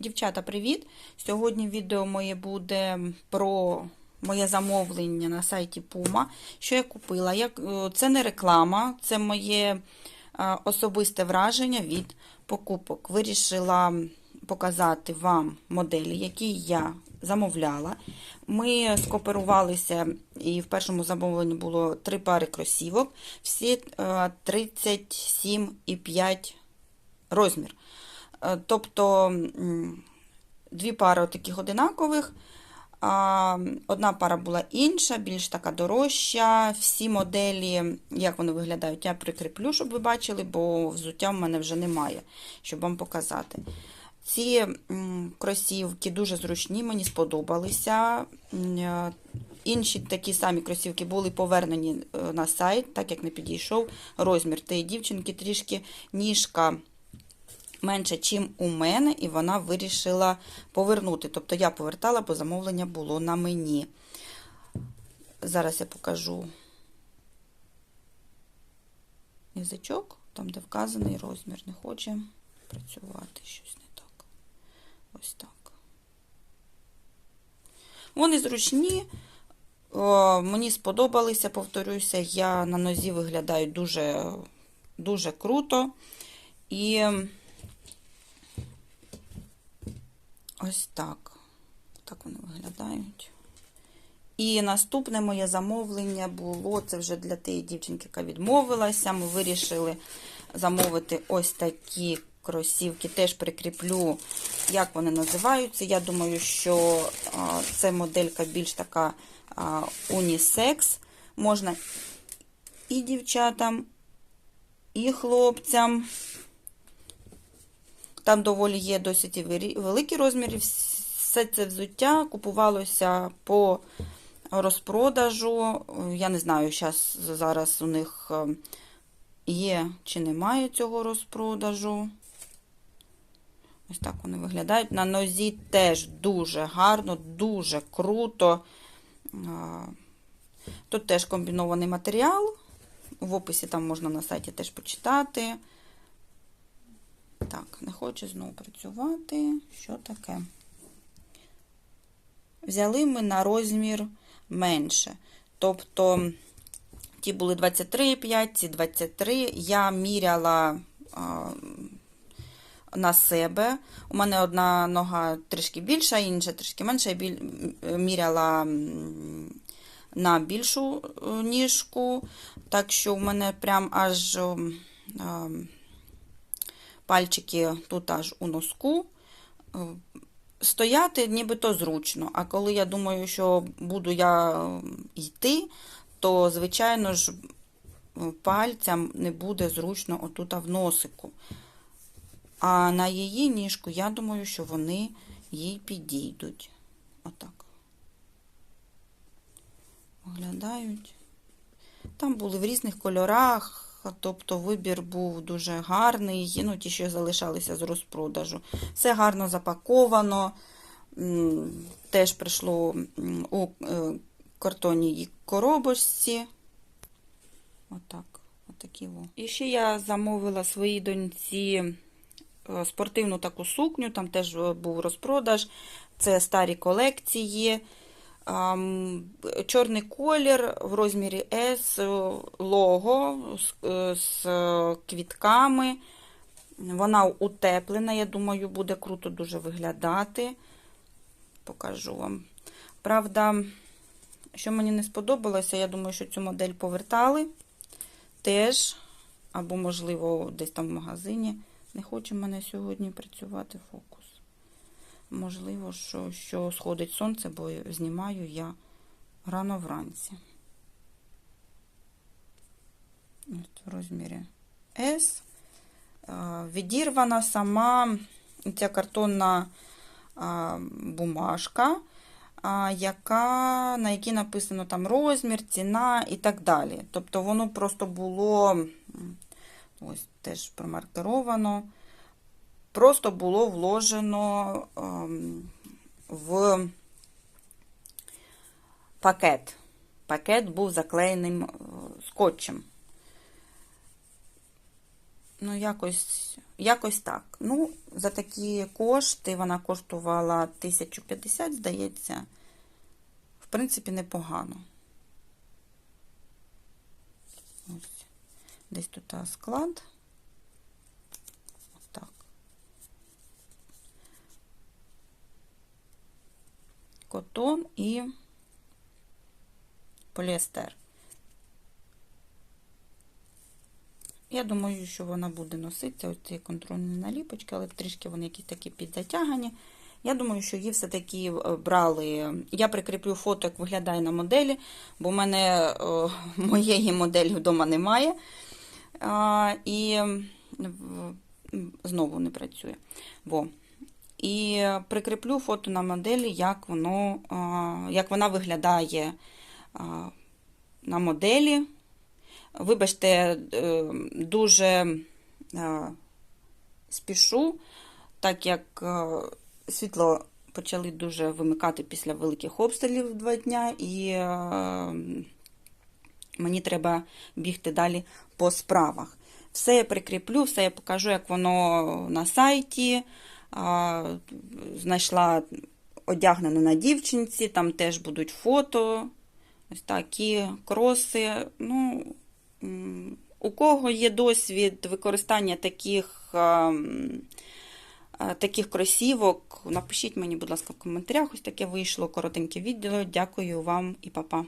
Дівчата, привіт! Сьогодні відео моє буде про моє замовлення на сайті Puma. Що я купила? Е, Це не реклама, це моє е, особисте враження від покупок. Вирішила показати вам моделі, які я замовляла. Ми скооперувалися, і в першому замовленні було три пари кросівок, всі е, 37,5 розмір. Е, Тобто дві пари таких одинакових, одна пара була інша, більш така дорожча. Всі моделі, як вони виглядають, я прикріплю, щоб ви бачили, бо взуття в мене вже немає, щоб вам показати. Ці кросівки дуже зручні, мені сподобалися. Е, Інші такі самі кросівки були повернені е, на сайт, так як не підійшов розмір тієї дівчинки, трішки ніжка менше, чим у мене, і вона вирішила повернути. Тобто я повертала, бо замовлення було на мені. Зараз я покажу язичок, там, де вказаний розмір, не хоче працювати щось не так. Ось так. Вони зручні. О, мені сподобалися, повторюся, я на нозі виглядаю дуже, дуже круто. І ось так. Так вони виглядають. І наступне моє замовлення було, це вже для тієї дівчинки, яка відмовилася. Ми вирішили замовити ось такі кросівки. Теж прикріплю, як вони називаються. Я думаю, що це моделька більш така унісекс. Можна і дівчатам, і хлопцям. Там доволі є досить великі розміри. Все це взуття купувалося по розпродажу. Я не знаю, зараз у них е, є чи немає цього розпродажу. Ось так вони виглядають. На нозі теж дуже гарно, дуже круто. Тут теж комбінований матеріал. В описі там можна на сайті теж почитати. Так, не хочу знову працювати. Що таке? Взяли ми на розмір менше. Тобто, ті були 23,5, ці 23. Я міряла а, на себе. У мене одна нога трішки більша, інша трішки менша. Я біль... міряла на більшу е, ніжку. Так що у мене прям аж. а, пальчики тут аж у носку. Е, Стояти нібито зручно, а коли я думаю, що буду я е, йти, то, звичайно ж, е, пальцям не буде зручно отут в носику. А на її ніжку, я думаю, що вони їй підійдуть. Отак. Виглядають. Там були в різних кольорах. Тобто вибір був дуже гарний, ну, ті, що залишалися з розпродажу. Все гарно запаковано. Теж прийшло у е, картонній коробочці. Отак. Отакі во. І ще я замовила своїй доньці е, спортивну таку сукню, там теж е, був розпродаж. Це старі колекції. Чорний колір в розмірі S, лого з, е, з квітками. Вона утеплена, я думаю, буде круто дуже виглядати. Покажу вам. Правда, що мені не сподобалося, я думаю, що цю модель повертали теж, або, можливо, десь там в магазині. Не хоче мене сьогодні працювати фокус. Можливо, що, що сходить сонце, бо знімаю я рано вранці. Ось в розмірі S. Відірвана сама ця картонна бумажка, яка, на якій написано там розмір, ціна і так далі. Тобто воно просто було ось теж промаркеровано просто було вложено ем, в пакет. Пакет був заклеєним е, скотчем. Ну, якось, якось так. Ну, за такі кошти вона коштувала 1050, здається. В принципі, непогано. Ось. Десь тут склад. Отак. Котон і поліестер. Я думаю, що вона буде носитися ось ці контрольні наліпочки, але трішки вони якісь такі підзатягані. Я думаю, що її все-таки е, брали. Я прикріплю фото, як виглядає на моделі, бо в мене о, моєї моделі вдома немає. А, і знову не працює. Во. І прикріплю фото на моделі, як, воно, як вона виглядає на моделі. Вибачте, е, дуже е, спішу, так як е, світло почали дуже вимикати після великих обстрілів два дня, і мені треба бігти далі по справах. Все я прикріплю, все я покажу, як воно на сайті. Знайшла одягнену на дівчинці, там теж будуть фото. Ось такі кроси. Ну, у кого є досвід використання таких, таких кросівок, напишіть мені, будь ласка, в коментарях. Ось таке вийшло коротеньке відео. Дякую вам і па-па.